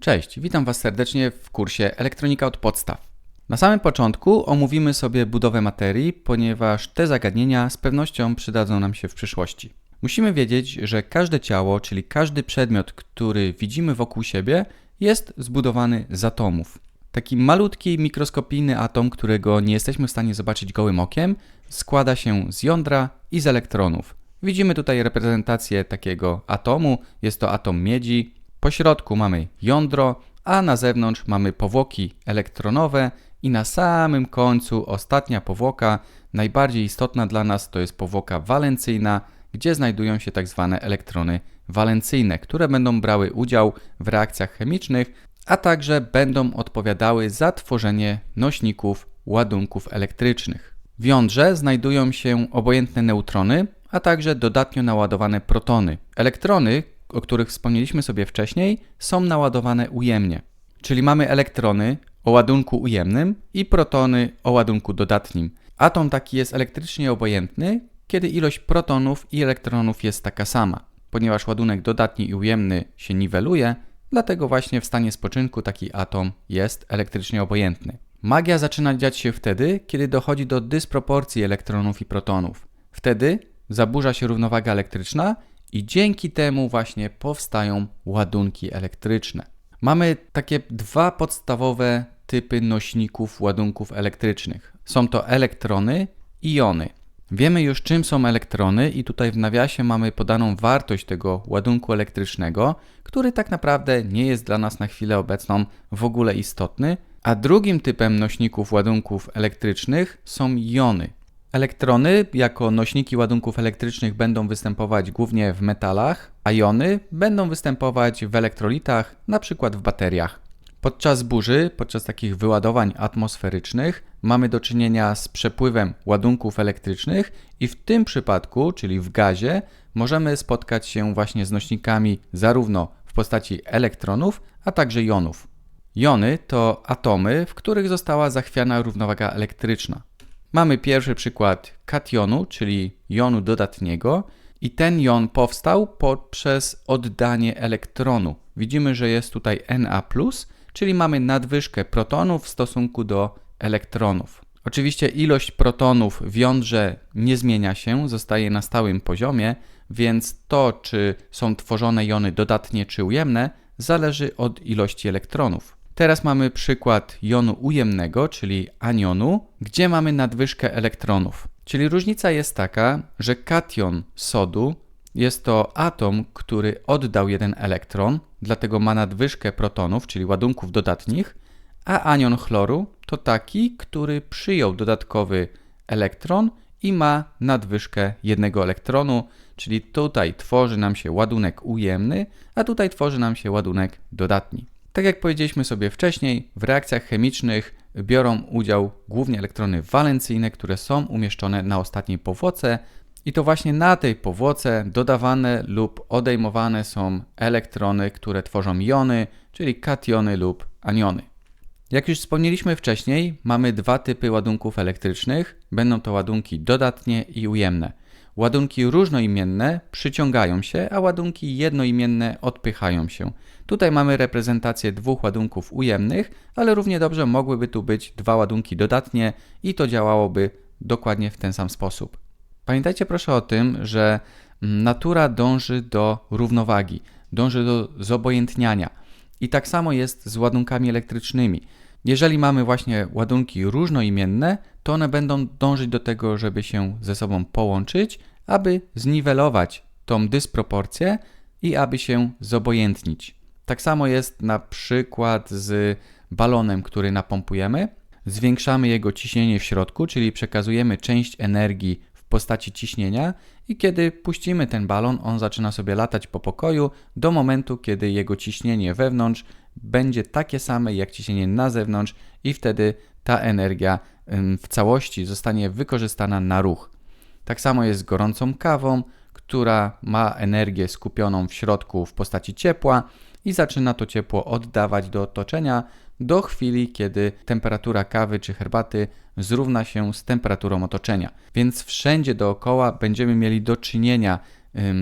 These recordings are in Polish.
Cześć, witam Was serdecznie w kursie Elektronika od podstaw. Na samym początku omówimy sobie budowę materii, ponieważ te zagadnienia z pewnością przydadzą nam się w przyszłości. Musimy wiedzieć, że każde ciało, czyli każdy przedmiot, który widzimy wokół siebie, jest zbudowany z atomów. Taki malutki, mikroskopijny atom, którego nie jesteśmy w stanie zobaczyć gołym okiem, składa się z jądra i z elektronów. Widzimy tutaj reprezentację takiego atomu, jest to atom miedzi. Po środku mamy jądro, a na zewnątrz mamy powłoki elektronowe i na samym końcu ostatnia powłoka, najbardziej istotna dla nas, to jest powłoka walencyjna, gdzie znajdują się tak zwane elektrony walencyjne, które będą brały udział w reakcjach chemicznych, a także będą odpowiadały za tworzenie nośników ładunków elektrycznych. W jądrze znajdują się obojętne neutrony, a także dodatnio naładowane protony. Elektrony, o których wspomnieliśmy sobie wcześniej, są naładowane ujemnie. Czyli mamy elektrony o ładunku ujemnym i protony o ładunku dodatnim. Atom taki jest elektrycznie obojętny, kiedy ilość protonów i elektronów jest taka sama. Ponieważ ładunek dodatni i ujemny się niweluje, dlatego właśnie w stanie spoczynku taki atom jest elektrycznie obojętny. Magia zaczyna dziać się wtedy, kiedy dochodzi do dysproporcji elektronów i protonów. Wtedy zaburza się równowaga elektryczna i dzięki temu właśnie powstają ładunki elektryczne. Mamy takie dwa podstawowe typy nośników ładunków elektrycznych. Są to elektrony i jony. Wiemy już czym są elektrony i tutaj w nawiasie mamy podaną wartość tego ładunku elektrycznego, który tak naprawdę nie jest dla nas na chwilę obecną w ogóle istotny, a drugim typem nośników ładunków elektrycznych są jony. Elektrony jako nośniki ładunków elektrycznych będą występować głównie w metalach, a jony będą występować w elektrolitach, na przykład w bateriach. Podczas burzy, podczas takich wyładowań atmosferycznych, mamy do czynienia z przepływem ładunków elektrycznych i w tym przypadku, czyli w gazie, możemy spotkać się właśnie z nośnikami zarówno w postaci elektronów, a także jonów. Jony to atomy, w których została zachwiana równowaga elektryczna. Mamy pierwszy przykład kationu, czyli jonu dodatniego, i ten jon powstał poprzez oddanie elektronu. Widzimy, że jest tutaj Na, czyli mamy nadwyżkę protonów w stosunku do elektronów. Oczywiście ilość protonów w jądrze nie zmienia się, zostaje na stałym poziomie, więc to, czy są tworzone jony dodatnie czy ujemne, zależy od ilości elektronów. Teraz mamy przykład jonu ujemnego, czyli anionu, gdzie mamy nadwyżkę elektronów. Czyli różnica jest taka, że kation sodu jest to atom, który oddał jeden elektron, dlatego ma nadwyżkę protonów, czyli ładunków dodatnich, a anion chloru to taki, który przyjął dodatkowy elektron i ma nadwyżkę jednego elektronu, czyli tutaj tworzy nam się ładunek ujemny, a tutaj tworzy nam się ładunek dodatni. Tak jak powiedzieliśmy sobie wcześniej, w reakcjach chemicznych biorą udział głównie elektrony walencyjne, które są umieszczone na ostatniej powłoce, i to właśnie na tej powłoce dodawane lub odejmowane są elektrony, które tworzą jony, czyli kationy lub aniony. Jak już wspomnieliśmy wcześniej, mamy dwa typy ładunków elektrycznych. Będą to ładunki dodatnie i ujemne. Ładunki różnoimienne przyciągają się, a ładunki jednoimienne odpychają się. Tutaj mamy reprezentację dwóch ładunków ujemnych, ale równie dobrze mogłyby tu być dwa ładunki dodatnie i to działałoby dokładnie w ten sam sposób. Pamiętajcie proszę o tym, że natura dąży do równowagi, dąży do zobojętniania. I tak samo jest z ładunkami elektrycznymi. Jeżeli mamy właśnie ładunki różnoimienne, to one będą dążyć do tego, żeby się ze sobą połączyć, aby zniwelować tą dysproporcję i aby się zobojętnić. Tak samo jest na przykład z balonem, który napompujemy. Zwiększamy jego ciśnienie w środku, czyli przekazujemy część energii w postaci ciśnienia i kiedy puścimy ten balon, on zaczyna sobie latać po pokoju do momentu, kiedy jego ciśnienie wewnątrz będzie takie same jak ciśnienie na zewnątrz i wtedy ta energia w całości zostanie wykorzystana na ruch. Tak samo jest z gorącą kawą, która ma energię skupioną w środku w postaci ciepła i zaczyna to ciepło oddawać do otoczenia do chwili, kiedy temperatura kawy czy herbaty zrówna się z temperaturą otoczenia. Więc wszędzie dookoła będziemy mieli do czynienia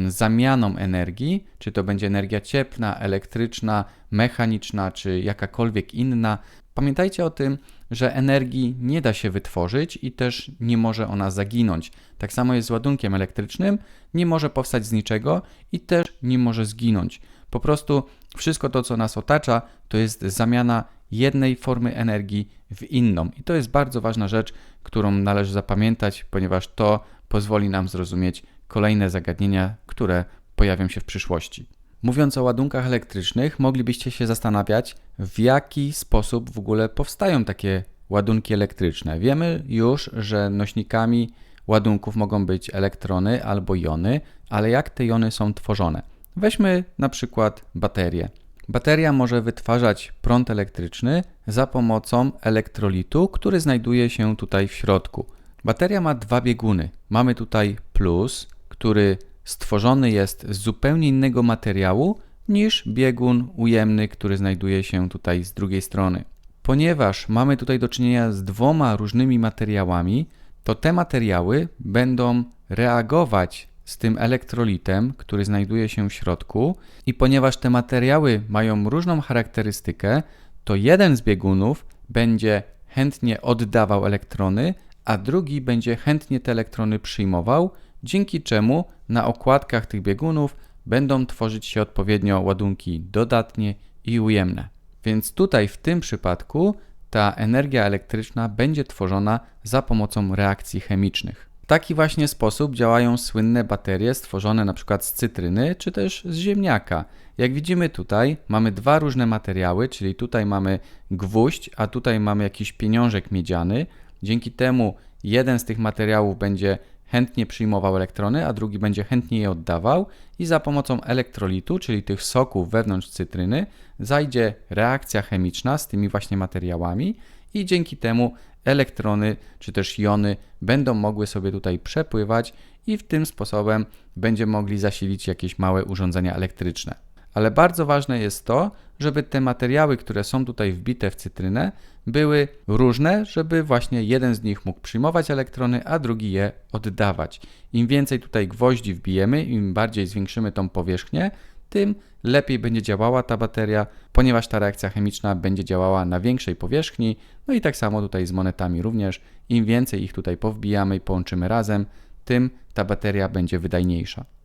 zamianą energii, czy to będzie energia cieplna, elektryczna, mechaniczna, czy jakakolwiek inna. Pamiętajcie o tym, że energii nie da się wytworzyć i też nie może ona zaginąć. Tak samo jest z ładunkiem elektrycznym, nie może powstać z niczego i też nie może zginąć. Po prostu wszystko to, co nas otacza, to jest zamiana jednej formy energii w inną. I to jest bardzo ważna rzecz, którą należy zapamiętać, ponieważ to pozwoli nam zrozumieć kolejne zagadnienia, które pojawią się w przyszłości. Mówiąc o ładunkach elektrycznych, moglibyście się zastanawiać, w jaki sposób w ogóle powstają takie ładunki elektryczne. Wiemy już, że nośnikami ładunków mogą być elektrony albo jony, ale jak te jony są tworzone? Weźmy na przykład baterię. Bateria może wytwarzać prąd elektryczny za pomocą elektrolitu, który znajduje się tutaj w środku. Bateria ma dwa bieguny. Mamy tutaj plus, który stworzony jest z zupełnie innego materiału niż biegun ujemny, który znajduje się tutaj z drugiej strony. Ponieważ mamy tutaj do czynienia z dwoma różnymi materiałami, to te materiały będą reagować z tym elektrolitem, który znajduje się w środku, i ponieważ te materiały mają różną charakterystykę, to jeden z biegunów będzie chętnie oddawał elektrony, a drugi będzie chętnie te elektrony przyjmował, dzięki czemu na okładkach tych biegunów będą tworzyć się odpowiednio ładunki dodatnie i ujemne. Więc tutaj w tym przypadku ta energia elektryczna będzie tworzona za pomocą reakcji chemicznych. W taki właśnie sposób działają słynne baterie stworzone np. z cytryny czy też z ziemniaka. Jak widzimy tutaj mamy dwa różne materiały, czyli tutaj mamy gwóźdź, a tutaj mamy jakiś pieniążek miedziany. Dzięki temu jeden z tych materiałów będzie chętnie przyjmował elektrony, a drugi będzie chętnie je oddawał i za pomocą elektrolitu, czyli tych soków wewnątrz cytryny, zajdzie reakcja chemiczna z tymi właśnie materiałami i dzięki temu elektrony czy też jony będą mogły sobie tutaj przepływać i w tym sposobem będziemy mogli zasilić jakieś małe urządzenia elektryczne. Ale bardzo ważne jest to, żeby te materiały, które są tutaj wbite w cytrynę, były różne, żeby właśnie jeden z nich mógł przyjmować elektrony, a drugi je oddawać. Im więcej tutaj gwoździ wbijemy, im bardziej zwiększymy tą powierzchnię, tym lepiej będzie działała ta bateria, ponieważ ta reakcja chemiczna będzie działała na większej powierzchni. No i tak samo tutaj z monetami również. Im więcej ich tutaj powbijamy i połączymy razem, tym ta bateria będzie wydajniejsza.